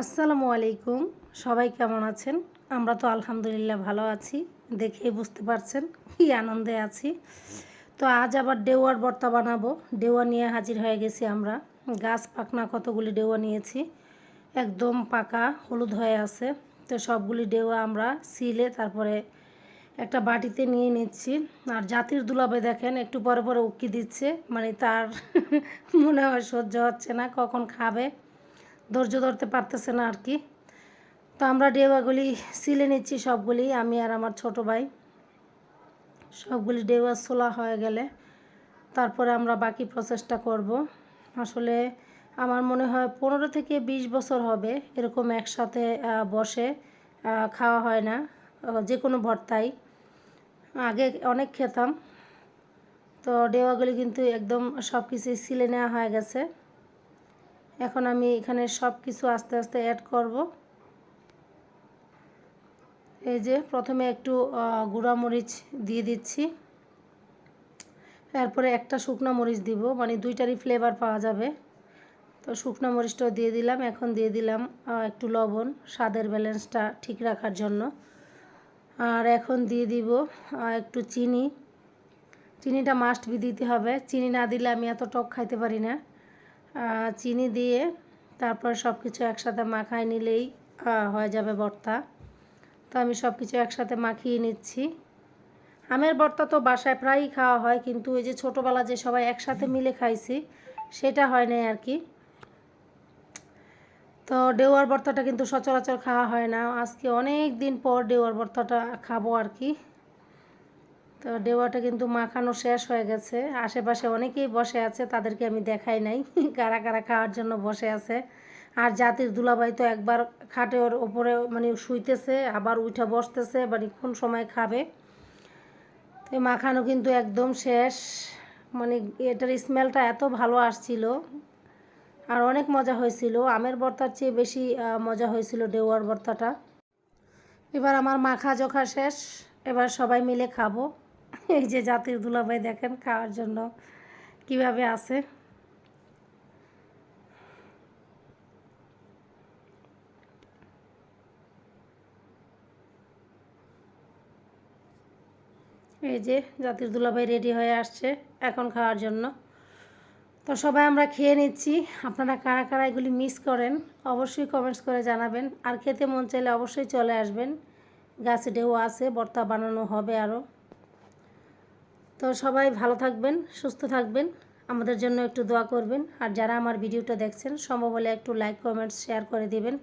আসসালামু আলাইকুম। সবাই কেমন আছেন? আমরা তো আলহামদুলিল্লাহ ভালো আছি। দেখেই বুঝতে পারছেন কি আনন্দে আছি। তো আজ আবার ডেওয়ার ভর্তা বানাবো। ডেওয়া নিয়ে হাজির হয়ে গেছি আমরা। গাছ পাকনা কতগুলি ডেওয়া নিয়েছি। একদম পাকা, হলুদ হয়ে আছে। তো সবগুলি ডেওয়া আমরা সিলে তারপরে একটা বাটিতে নিয়ে নিচ্ছি। আর জাতির দুলাবে দেখেন, একটু পরে পরে উকি দিচ্ছে। মানে তার মনে হয় সহ্য হচ্ছে না, কখন খাবে। ধৈর্য ধরতে পারতেছে না আর কি। তো আমরা ডেওয়াগুলি সিলে নিচ্ছি সবগুলি, আমি আর আমার ছোট ভাই। সবগুলি ডেওয়া সোলা হয়ে গেলে তারপরে আমরা বাকি প্রসেসটা করব। আসলে আমার মনে হয় পনেরো থেকে বিশ বছর হবে এরকম একসাথে বসে খাওয়া হয় না যে কোনো ভর্তাই। আগে অনেক খেতাম। তো ডেওয়াগুলি কিন্তু একদম সব কিছুই সিলে নেওয়া হয়ে গেছে। এখন আমি এখানে সব কিছু আস্তে আস্তে অ্যাড করব। এই যে প্রথমে একটু গুঁড়া মরিচ দিয়ে দিচ্ছি। তারপরে একটা শুকনো মরিচ দিব মানে দুইটারই ফ্লেভার পাওয়া যাবে। তো শুকনো মরিচটাও দিয়ে দিলাম, এখন দিয়ে দিলাম একটু লবণ, স্বাদের ব্যালেন্সটা ঠিক রাখার জন্য। আর এখন দিয়ে দিব একটু চিনি। চিনিটা মাস্ট বি দিতে হবে। চিনি না দিলে আমি এত টক খাইতে পারি না। চিনি দিয়ে তারপর সব কিছু একসাথে মাখায় নিলেই হয়ে যাবে ভর্তা। তো আমি সব কিছু একসাথে মাখিয়ে নিচ্ছি। আমের ভর্তা তো বাসায় প্রায়ই খাওয়া হয়, কিন্তু ওই যে ছোটোবেলা যে সবাই একসাথে মিলে খাইছি, সেটা হয় নাই আর কি। তো ডেওয়ার ভর্তাটা কিন্তু সচরাচর খাওয়া হয় না। আজকে অনেক দিন পর ডেওয়ার ভর্তাটা খাব আর কি। তো ডেওয়াটা কিন্তু মাখানো শেষ হয়ে গেছে। আশেপাশে অনেকেই বসে আছে, তাদেরকে আমি দেখাই নাই। কারা কারা খাওয়ার জন্য বসে আছে। আর জাতির দুলাবাই তো একবার খাটের ওপরে মানে শুইতেছে, আবার উঠে বসতেছে মানে কোন সময় খাবে। তো মাখানো কিন্তু একদম শেষ। মানে এটার স্মেলটা এত ভালো আসছিল। আর অনেক মজা হয়েছিল। আমের ভর্তার চেয়ে বেশি মজা হয়েছিল ডেওয়ার ভর্তাটা। এবার আমার মাখা জোখা শেষ। এবার সবাই মিলে খাব। এই যে জাতির দুলাভাই দেখেন খাওয়ার জন্য কীভাবে আছে। এই যে জাতির দুলাভাই রেডি হয়ে আসছে এখন খাওয়ার জন্য। তো সবাই আমরা খেয়ে নিচ্ছি। আপনারা কারা কারা এগুলি মিস করেন, অবশ্যই কমেন্টস করে জানাবেন। আর খেতে মন চাইলে অবশ্যই চলে আসবেন। গাছে ঢেউ আছে, বর্তা বানানো হবে আরও তো সবাই ভালো থাকবেন, সুস্থ থাকবেন, আমাদের জন্য একটু দোয়া করবেন। আর যারা আমার ভিডিওটা দেখছেন, সম্ভব হলে একটু লাইক কমেন্টস শেয়ার করে দিবেন।